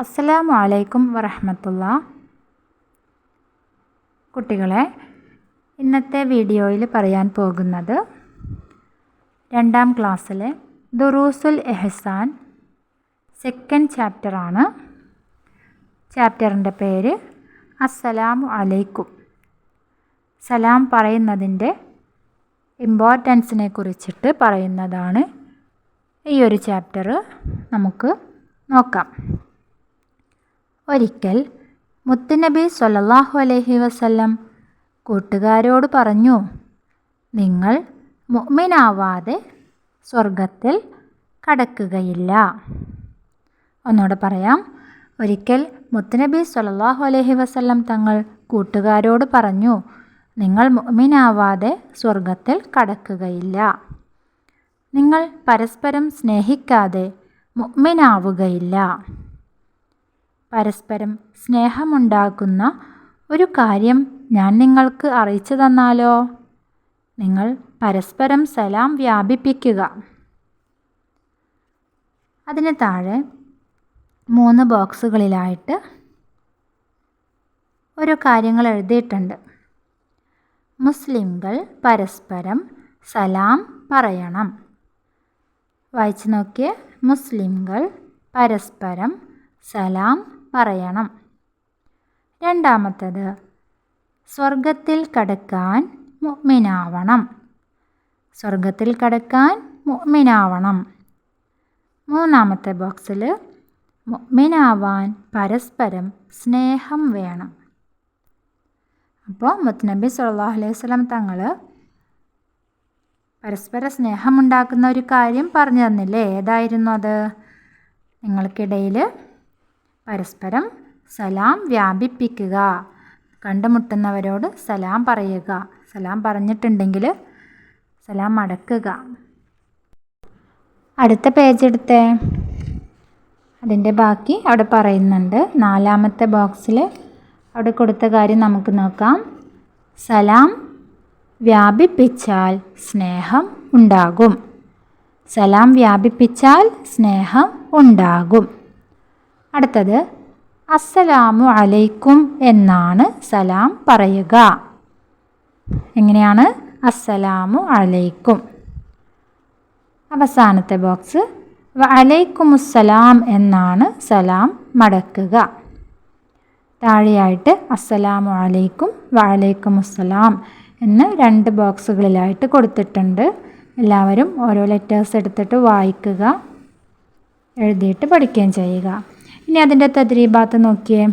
അസ്സലാമു അലൈക്കും വറഹമത്തുള്ള. കുട്ടികളെ ഇന്നത്തെ വീഡിയോയിൽ പറയാൻ പോകുന്നത് രണ്ടാം ക്ലാസ്സിലെ ദുറൂസുൽ എഹസാൻ സെക്കൻഡ് ചാപ്റ്ററാണ് ചാപ്റ്ററിന്റെ പേര് അസ്സലാമു അലൈക്കും. സലാം പറയുന്നതിന്റെ ഇമ്പോർട്ടൻസിനെ കുറിച്ചിട്ട് പറയുന്നതാണ് ഈ ഒരു ചാപ്റ്റർ നമുക്ക് നോക്കാം. ഒരിക്കൽ മുത്തുനബി സൊല്ലാഹു അലഹി വസല്ലം കൂട്ടുകാരോട് പറഞ്ഞു നിങ്ങൾ മുഅ്മിനാവാതെ സ്വർഗത്തിൽ കടക്കുകയില്ല. ഒന്നുകൂടെ പറയാം ഒരിക്കൽ മുത്തുനബി സൊല്ലാഹു അലഹി വസല്ലം തങ്ങൾ കൂട്ടുകാരോട് പറഞ്ഞു നിങ്ങൾ മുഅ്മിനാവാതെ സ്വർഗത്തിൽ കടക്കുകയില്ല. നിങ്ങൾ പരസ്പരം സ്നേഹിക്കാതെ മുഅ്മിനാവുകയില്ല. പരസ്പരം സ്നേഹമുണ്ടാക്കുന്ന ഒരു കാര്യം ഞാൻ നിങ്ങൾക്ക് അറിയിച്ചു തന്നാലോ? നിങ്ങൾ പരസ്പരം സലാം വ്യാപിപ്പിക്കുക. അതിന് താഴെ മൂന്ന് ബോക്സുകളിലായിട്ട് ഓരോ കാര്യങ്ങൾ എഴുതിയിട്ടുണ്ട്. മുസ്ലിംകൾ പരസ്പരം സലാം പറയണം. വായിച്ചു നോക്കിയേ. മുസ്ലിംകൾ പരസ്പരം സലാം പറയണം. രണ്ടാമത്തത് സ്വർഗത്തിൽ കടക്കാൻ മുഗ്മിനാവണം സ്വർഗത്തിൽ കടക്കാൻ മുഗ്മിനാവണം മൂന്നാമത്തെ ബോക്സിൽ മുഗ്മിനാവാൻ പരസ്പരം സ്നേഹം വേണം. അപ്പോൾ മുത്തനബി സല്ലല്ലാഹു അലൈഹി സ്വലം തങ്ങൾ പരസ്പര സ്നേഹമുണ്ടാക്കുന്ന ഒരു കാര്യം പറഞ്ഞു തന്നില്ലേ? ഏതായിരുന്നു അത്? നിങ്ങൾക്കിടയിൽ പരസ്പരം സലാം വ്യാപിപ്പിക്കുക. കണ്ടുമുട്ടുന്നവരോട് സലാം പറയുക. സലാം പറഞ്ഞിട്ടുണ്ടെങ്കിൽ സലാം മടക്കുക. അടുത്ത പേജ് എടുത്തേ. അതിന്റെ ബാക്കി അവിടെ പറയുന്നുണ്ട്. നാലാമത്തെ ബോക്സിൽ അവിടെ കൊടുത്ത കാര്യം നമുക്ക് നോക്കാം. സലാം വ്യാപിപ്പിച്ചാൽ സ്നേഹം ഉണ്ടാകും. സലാം വ്യാപിപ്പിച്ചാൽ സ്നേഹം ഉണ്ടാകും. അടുത്തത് അസ്സലാമു അലൈക്കും എന്നാണ് സലാം പറയുക. എങ്ങനെയാണ്? അസ്സലാമു അലൈക്കും അവസാനത്തെ ബോക്സ് അലൈക്കുമുസ്സലാം എന്നാണ് സലാം മടക്കുക. താഴെയായിട്ട് അസ്സലാമു അലൈക്കും വലൈക്കുമുസ്സലാം എന്ന് രണ്ട് ബോക്സുകളിലായിട്ട് കൊടുത്തിട്ടുണ്ട്. എല്ലാവരും ഓരോ ലെറ്റേഴ്സ് എടുത്തിട്ട് വായിക്കുക എഴുതിയിട്ട് പഠിക്കുകയും ചെയ്യുക. ഇനി അതിന്റെ തദ്രീബാത്ത് നോക്കിയേ.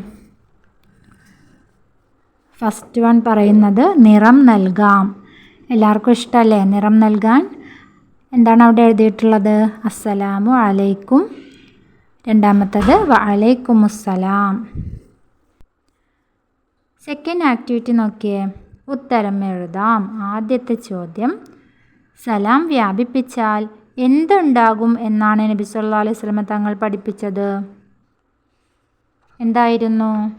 ഫസ്റ്റ് വൺ പറയുന്നത് നിറം നൽകാം. എല്ലാവർക്കും ഇഷ്ടമല്ലേ നിറം നൽകാൻ. എന്താണ് അവിടെ എഴുതിയിട്ടുള്ളത്? അസ്സലാമു അലൈക്കും. രണ്ടാമത്തത് വലൈക്കും അസ്സലാം സെക്കൻഡ് ആക്ടിവിറ്റി നോക്കിയേ. ഉത്തരം എഴുതാം. ആദ്യത്തെ ചോദ്യം സലാം വ്യാപിപ്പിച്ചാൽ എന്തുണ്ടാകും? എന്നാണ് നബി അലൈഹി സ്വലമ തങ്ങൾ പഠിപ്പിച്ചത്. എന്തായിരുന്നു?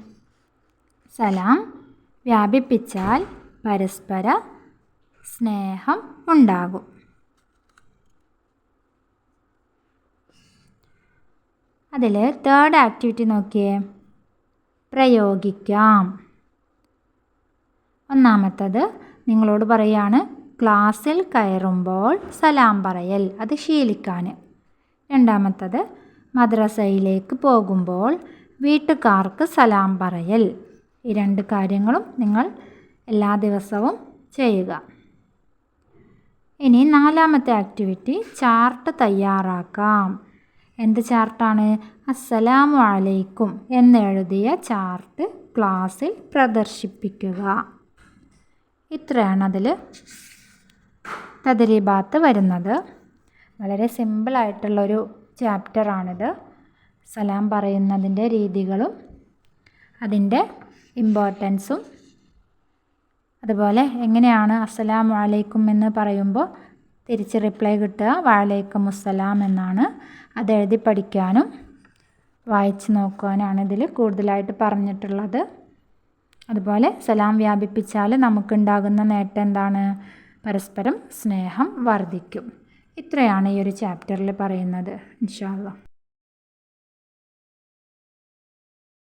സലാം വ്യാപിപ്പിച്ചാൽ പരസ്പര സ്നേഹം ഉണ്ടാകും. അതിൽ തേർഡ് ആക്ടിവിറ്റി നോക്കിയേ. പ്രയോഗിക്കാം. ഒന്നാമത്തത് നിങ്ങളോട് പറയാണ് ക്ലാസ്സിൽ കയറുമ്പോൾ സലാം പറയൽ അത് ശീലിക്കാൻ. രണ്ടാമത്തത് മദ്രസയിലേക്ക് പോകുമ്പോൾ വീട്ടുകാർക്ക് സലാം പറയൽ. ഈ രണ്ട് കാര്യങ്ങളും നിങ്ങൾ എല്ലാ ദിവസവും ചെയ്യുക. ഇനി നാലാമത്തെ ആക്ടിവിറ്റി ചാർട്ട് തയ്യാറാക്കാം. എന്ത് ചാർട്ടാണ്? അസ്സലാമു അലൈക്കും എന്നെഴുതിയ ചാർട്ട് ക്ലാസ്സിൽ പ്രദർശിപ്പിക്കുക. ഇത്രയാണ് അതിൽ തദരീബാത്ത് വരുന്നത്. വളരെ സിമ്പിളായിട്ടുള്ളൊരു ചാപ്റ്ററാണിത്. സലാം പറയുന്നതിന്റെ രീതികളും അതിന്റെ ഇമ്പോർട്ടൻസും അതുപോലെ എങ്ങനെയാണ് അസ്സലാം വാലേക്കും എന്ന് പറയുമ്പോൾ തിരിച്ച് റിപ്ലൈ കിട്ടുക വാലൈക്കും അസ്സലാം എന്നാണ് അത് എഴുതി പഠിക്കാനും വായിച്ച് നോക്കുവാനാണ് ഇതിൽ കൂടുതലായിട്ട് പറഞ്ഞിട്ടുള്ളത്. അതുപോലെ സലാം വ്യാപിപ്പിച്ചാൽ നമുക്കുണ്ടാകുന്ന നേട്ടം എന്താണ്? പരസ്പരം സ്നേഹം വർദ്ധിക്കും. ഇത്രയാണ് ഈ ഒരു ചാപ്റ്ററിൽ പറയുന്നത് ഇൻഷാല്ല